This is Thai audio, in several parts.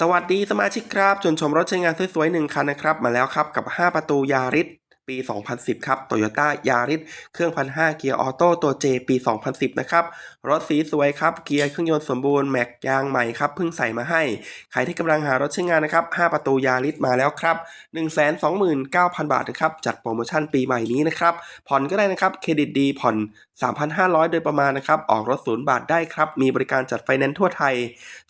สวัสดีสมาชิกครับชวนชมรถใช้งานสวยๆหนึ่งคันนะครับ มาแล้วครับกับ 5 ประตูยาริส ปี 2010 ครับโตโยต้ายาริสเครื่อง1,500เกียร์ออโต้ตัว J ปี 2010 นะครับ รถสีสวยครับ เกียร์เครื่องยนต์สมบูรณ์ แม็กยางใหม่ครับ เพิ่งใส่มาให้ ใครที่กำลังหารถใช้งานนะครับ 5 ประตูยาริสมาแล้วครับ 129,000 บาทนะครับ จัดโปรโมชั่นปีใหม่นี้นะครับ ผ่อนก็ได้นะครับ เครดิตดีผ่อน 3,500 โดยประมาณนะครับ ออกรถศูนย์บาทได้ครับ มีบริการจัดไฟแนนซ์ทั่วไทย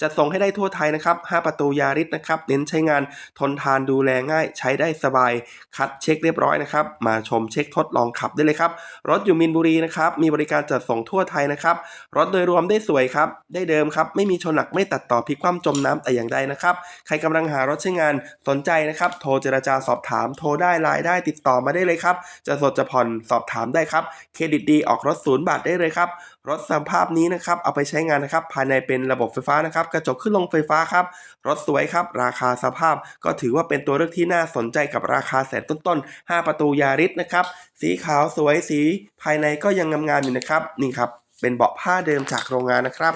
จัดส่งให้ได้ทั่วไทยนะครับ 5 ประตูยาริสนะครับ เน้นใช้งาน ทนทานดูแลง่าย ใช้ได้สบาย คัดเช็คเรียบร้อยนะครับมาชมเช็คทดลองขับได้เลยครับ รถอยู่มินบุรีนะครับมีบริการจัดส่งทั่วไทยนะครับรถโดยรวมได้สวยครับได้เดิมครับไม่มีชนหนักไม่ตัดต่อพลิกคว่ำจมน้ำแต่อย่างใดนะครับใครกำลังหารถใช้งานสนใจนะครับโทรเจราจาสอบถามโทรได้ไลน์ได้ติดต่อมาได้เลยครับจะสดจะผ่อนสอบถามได้ครับเครดิตดีออกรถศูนย์บาทได้เลยครับรถสภาพนี้นะครับเอาไปใช้งานนะครับภายในเป็นระบบไฟฟ้านะครับกระจกขึ้นลงไฟฟ้าครับรถสวยครับราคาสภาพก็ถือว่าเป็นตัวเลือกที่น่าสนใจกับราคาแสนต้นๆ5ประตูยาริสนะครับ สีขาวสวยสีภายในก็ยังงามๆอยู่นะครับ นี่ครับ เป็นเบาะผ้าเดิมจากโรงงานนะครับ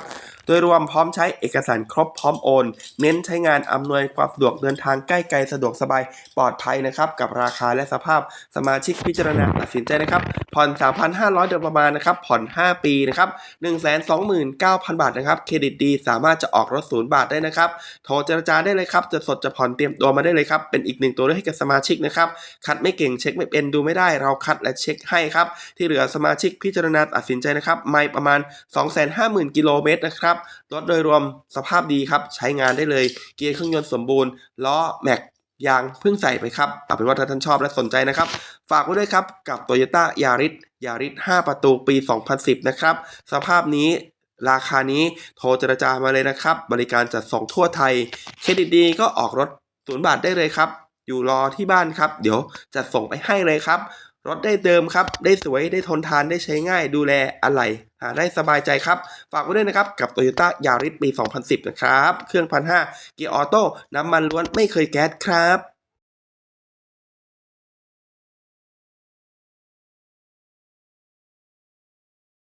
ดยรวมพร้อมใช้เอกสารครบพร้อมโอน เน้นใช้งานอำนวยความสะดวกเดินทางใกล้ไกลสะดวกสบายปลอดภัยนะครับ กับราคาและสภาพสมาชิกพิจารณาตัดสินใจนะครับ ผ่อน 3,500โดยประมาณนะครับ ผ่อน 5 ปีนะครับ 129,000 บาทนะครับ เครดิตดีสามารถจะออกรถศูนย์บาทได้นะครับ โทรเจรจาได้เลยครับ จะสดจะผ่อนเตรียมตัวมาได้เลยครับ เป็นอีกหนึ่งตัวเลือกให้กับสมาชิกนะครับ คัดไม่เก่งเช็คไม่เป็นดูไม่ได้ เราคัดและเช็คให้ครับ ที่เหลือสมาชิกพิจารณาตัดสินใจนะครับ ไม่ประมาณ 250,000 กิโลเมตรนะครับรถโดยรวมสภาพดีครับ ใช้งานได้เลย เกียร์เครื่องยนต์สมบูรณ์ ล้อแม็กยางเพิ่งใส่ไปครับเอาเป็นว่าถ้าท่านชอบและสนใจนะครับ ฝากไว้ด้วยครับกับ Toyota Yaris Yaris 5 ประตูปี 2010 นะครับ สภาพนี้ราคานี้โทรเจรจามาเลยนะครับ บริการจัดส่งทั่วไทย เครดิตดีก็ออกรถศูนย์บาทได้เลยครับ อยู่รอที่บ้านครับ เดี๋ยวจัดส่งไปให้เลยครับ รถได้เดิมครับ ได้สวยได้ทนทานได้ใช้ง่ายดูแลอะไหล่ หาได้สบายใจครับ ฝากไว้ด้วยนะครับ กับ Toyota Yaris ปี 2010 นะครับ เครื่อง1,500เกียร์ออโต้น้ำมันล้วนไม่เคยแก๊สครับ